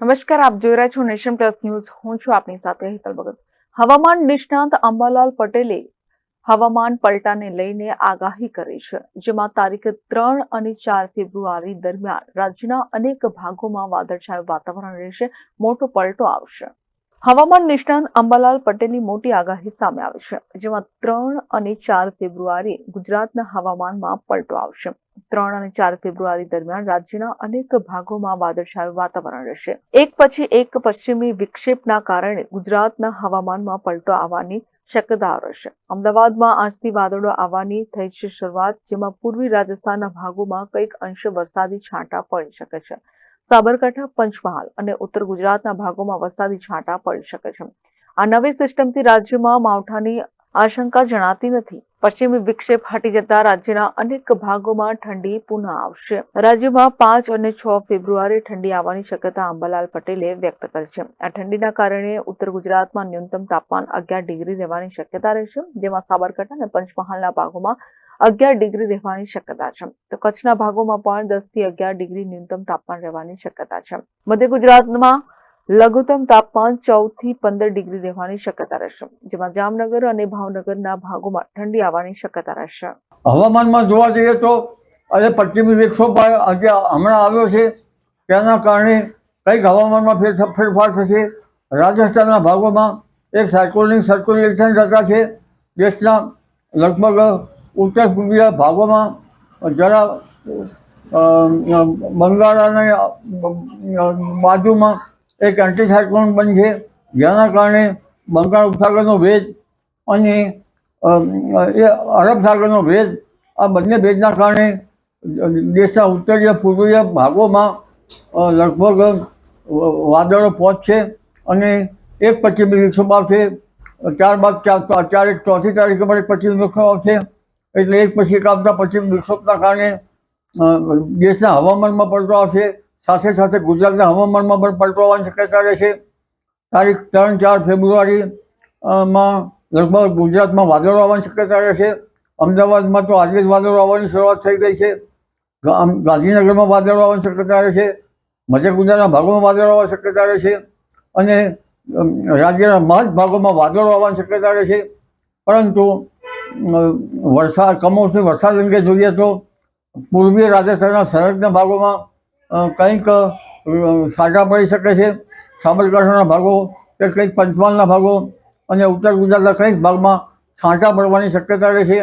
નમસ્કાર, આપ જોઈ રહ્યા છો નેશન પ્લસ ન્યૂઝ. હું છું આપની સાથે હેતલ ભગત. હવામાન નિષ્ણાંત અંબાલાલ પટેલે હવામાન પલટાને લઈને આગાહી કરી છે, જેમાં તારીખ ત્રણ અને ચાર ફેબ્રુઆરી દરમિયાન રાજ્યના અનેક ભાગોમાં વાદળછાયું વાતાવરણ રહેશે, મોટો પલટો આવશે. હવામાન નિષ્ણાંત અંબાલાલ પટેલની મોટી આગાહી સામે આવી છે, જેમાં ત્રણ અને ચાર ફેબ્રુઆરી ગુજરાતના હવામાનમાં પલટો આવશે. ત્રણ અને ચાર ફેબ્રુઆરી દરમિયાન રાજ્યના અનેક ભાગોમાં વાદળછાયું વાતાવરણ રહેશે. એક પછી એક પશ્ચિમી વિક્ષેપના કારણે ગુજરાતના હવામાનમાં પલટો આવવાની શક્યતા રહેશે. અમદાવાદમાં આજથી વાદળો આવવાની થઈ છે શરૂઆત, જેમાં પૂર્વી રાજસ્થાનના ભાગોમાં કંઈક અંશે વરસાદી છાંટા પડી શકે છે. સાબરકાંઠા, પંચમહાલ અને ઉત્તર ગુજરાતના ભાગોમાં વરસાદી છાંટા પડી શકે છે. આ નવી સિસ્ટમથી રાજ્યમાં માવઠાની આશંકા જણાતી નથી. પશ્ચિમી વિક્ષેપ હટી જતા રાજ્યના અનેક ભાગોમાં ઠંડી પુનઃ આવશે. રાજ્યમાં પાંચ અને છ ફેબ્રુઆરી ઠંડી આવવાની શક્યતા અંબાલાલ પટેલે વ્યક્ત કરી છે. આ ઠંડીના કારણે ઉત્તર ગુજરાતમાં ન્યૂનતમ તાપમાન અગિયાર ડિગ્રી રહેવાની શક્યતા રહેશે, જેમાં સાબરકાંઠા અને પંચમહાલના ભાગોમાં અગિયાર ડિગ્રી રહેવાની શક્યતા છે. તો કચ્છના ભાગોમાં પણ દસથી અગિયાર ડિગ્રી ન્યૂનતમ તાપમાન રહેવાની શક્યતા છે. મધ્ય ગુજરાતમાં લઘુત્તમ તાપમાન ચૌદથી પંદર ડિગ્રી રહેવાની શક્યતા રહેશે જેમાં જામનગર અને ભાવનગરના ભાગોમાં ઠંડી આવવાની શક્યતા રહેશે. હવામાનમાં જોવા જઈએ તો આજે પશ્ચિમી વિક્ષોભ આજે હમણાં આવ્યો છે. તેના કારણે કંઈક હવામાનમાં ફેર ફેરફાર થશે. રાજસ્થાનના ભાગોમાં એક સાયકોલિક સર્ક્યુલેશન થતા છે. દેશના લગભગ ઉત્તર પૂર્વીય ભાગોમાં જરા અ, બંગાળાની બાજુમાં એક એન્ટીસાયક્લોન બનશે જેના કારણે બંગાળ ઉપસાગરનો ભેજ અને એ અરબ સાગરનો ભેજ, આ બંને ભેજના કારણે દેશના ઉત્તરીય, પૂર્વીય ભાગોમાં લગભગ વાદળો પહોંચશે અને એક પશ્ચિમી વિક્ષોભ આવશે. ત્યારબાદ ચાર ચારેક ચોથી તારીખે પણ પશ્ચિમ વિક્ષોભ આવશે. એટલે એક પછી એક આવતા પશ્ચિમ વિક્ષોભના કારણે દેશના હવામાનમાં પડતો આવશે. સાથે સાથે ગુજરાતના હવામાનમાં પણ પલટો આવવાની શક્યતા રહેશે તારીખ ત્રણ ચાર ફેબ્રુઆરી માં લગભગ ગુજરાતમાં વાદળો આવવાની શક્યતા રહેશે અમદાવાદમાં તો આજે જ વાદળો આવવાની શરૂઆત થઈ ગઈ છે. ગાંધીનગરમાં વાદળો આવવાની શક્યતા રહેશે મધ્ય ગુજરાતના ભાગોમાં વાદળો આવવાની શક્યતા રહેશે અને રાજ્યના મહદ ભાગોમાં વાદળો આવવાની શક્યતા રહેશે પરંતુ વરસાદ કમોસમી વરસાદ અંગે જોઈએ તો, પૂર્વીય રાજસ્થાનના સરહદના ભાગોમાં કંઈક સાજા પડી શકે છે. સાબરકાંઠાના ભાગો કે કંઈક પંચમહાલના ભાગો અને ઉત્તર ગુજરાતના કંઈક ભાગમાં છાંટા પડવાની શક્યતા રહે છે.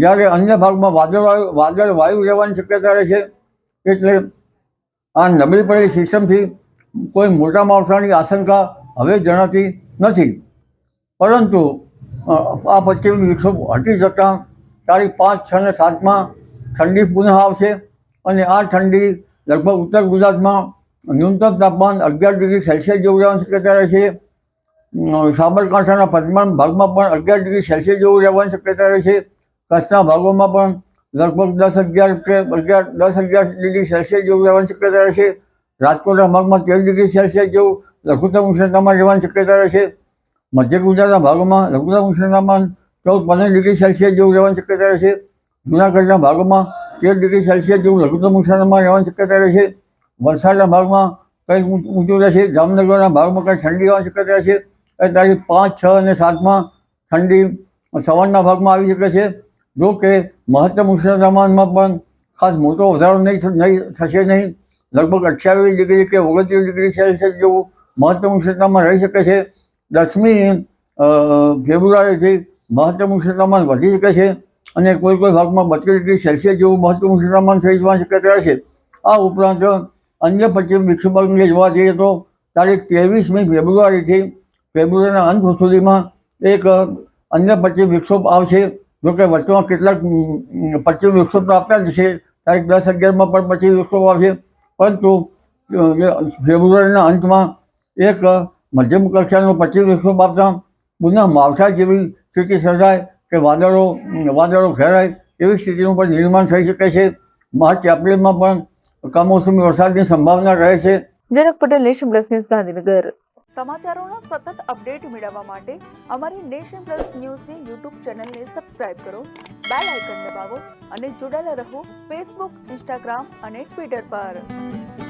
જ્યારે અન્ય ભાગમાં વાદળ વાદળ વાયુ રહેવાની શક્યતા રહે છે. એટલે આ નબળી પડેલી સિસ્ટમથી કોઈ મોટા માવઠાની આશંકા હવે જણાતી નથી. પરંતુ આ પશ્ચિમી વિક્ષોભ હટી જતાં તારીખ પાંચ છ ને સાતમાં ઠંડી પુનઃ આવશે અને આ ઠંડી લગભગ ઉત્તર ગુજરાતમાં ન્યૂનતમ તાપમાન અગિયાર ડિગ્રી સેલ્સિયસ જેવું રહેવાની શક્યતા રહેશે છે. સાબરકાંઠાના પશ્ચિમ ભાગમાં પણ અગિયાર ડિગ્રી સેલ્સિયસ જેવું રહેવાની શક્યતા રહેશે કચ્છના ભાગોમાં પણ લગભગ દસ અગિયાર કે અગિયાર, દસ અગિયાર ડિગ્રી સેલ્સિયસ જેવું રહેવાની શક્યતા રહેશે રાજકોટના ભાગમાં તેર ડિગ્રી સેલ્સિયસ જેવું લઘુત્તમ ઉષ્ણતામાન રહેવાની શક્યતા રહેશે મધ્ય ગુજરાતના ભાગોમાં લઘુત્તમ ઉષ્ણતામાન ચૌદ પંદર ડિગ્રી સેલ્સિયસ જેવું રહેવાની શક્યતા રહેશે જૂનાગઢના ભાગોમાં તેર ડિગ્રી સેલ્સિયસ જેવું લઘુત્તમ ઉષ્ણતામાન રહેવાની શક્યતા રહેશે. વલસાડના ભાગમાં કંઈક ઊંચું રહેશે. જામનગરના ભાગમાં કંઈક ઠંડી રહેવાની શક્યતા રહેશે. એ તારીખ પાંચ, છ અને સાતમાં ઠંડી સવારના ભાગમાં આવી શકે છે. જો કે મહત્તમ ઉષ્ણતામાનમાં પણ ખાસ મોટો વધારો નહીં નહીં થશે નહીં. લગભગ અઠ્યાવીસ ડિગ્રી કે ઓગણત્રીસ ડિગ્રી સેલ્સિયસ જેવું મહત્તમ ઉષ્ણતામાન રહી શકે છે. દસમી ફેબ્રુઆરીથી મહત્તમ ઉષ્ણતામાન વધી શકે છે. અને કોઈ કોઈ ભાગમાં બત્રીસ ડિગ્રી સેલ્સિયસ જેવું મહત્તમ ઉષ્ણતામાન થઈ જવાની શક્યતા રહેશે આ ઉપરાંત અન્ય પશ્ચિમ વિક્ષોભ અંગે જોવા જઈએ તો તારીખ ત્રેવીસમી ફેબ્રુઆરીથી ફેબ્રુઆરીના અંત સુધીમાં એક અન્ય પશ્ચિમ વિક્ષોભ આવશે જોકે વચ્ચેમાં કેટલાક પશ્ચિમ વિક્ષોભ તો આપતા જ છે. તારીખ દસ અગિયારમાં પણ પશ્ચિમ વિક્ષોભ આવશે. પરંતુ ફેબ્રુઆરીના અંતમાં એક મધ્યમ કક્ષાનો પશ્ચિમ વિક્ષોભ આપતા પુનઃ માવઠા જેવી સ્થિતિ સર્જાય કે વાદળો વાદળો ઘેરાય એવી સ્થિતિનું પણ નિર્માણ થઈ શકે છે. માર્ચ એપ્રિલમાં પણ કમોસમી વરસાદની સંભાવના રહે છે. Janak Patel nation plus news Gandhinagar. સમાચારોના સતત અપડેટ મેળવવા માટે અમારી નેશન પ્લસ ન્યૂઝની યુટ્યુબ ચેનલને સબસ્ક્રાઇબ કરો બેલ આઇકન દબાવો અને જોડાયેલા રહો ફેસબુક ઇન્સ્ટાગ્રામ અને ટ્વિટર પર.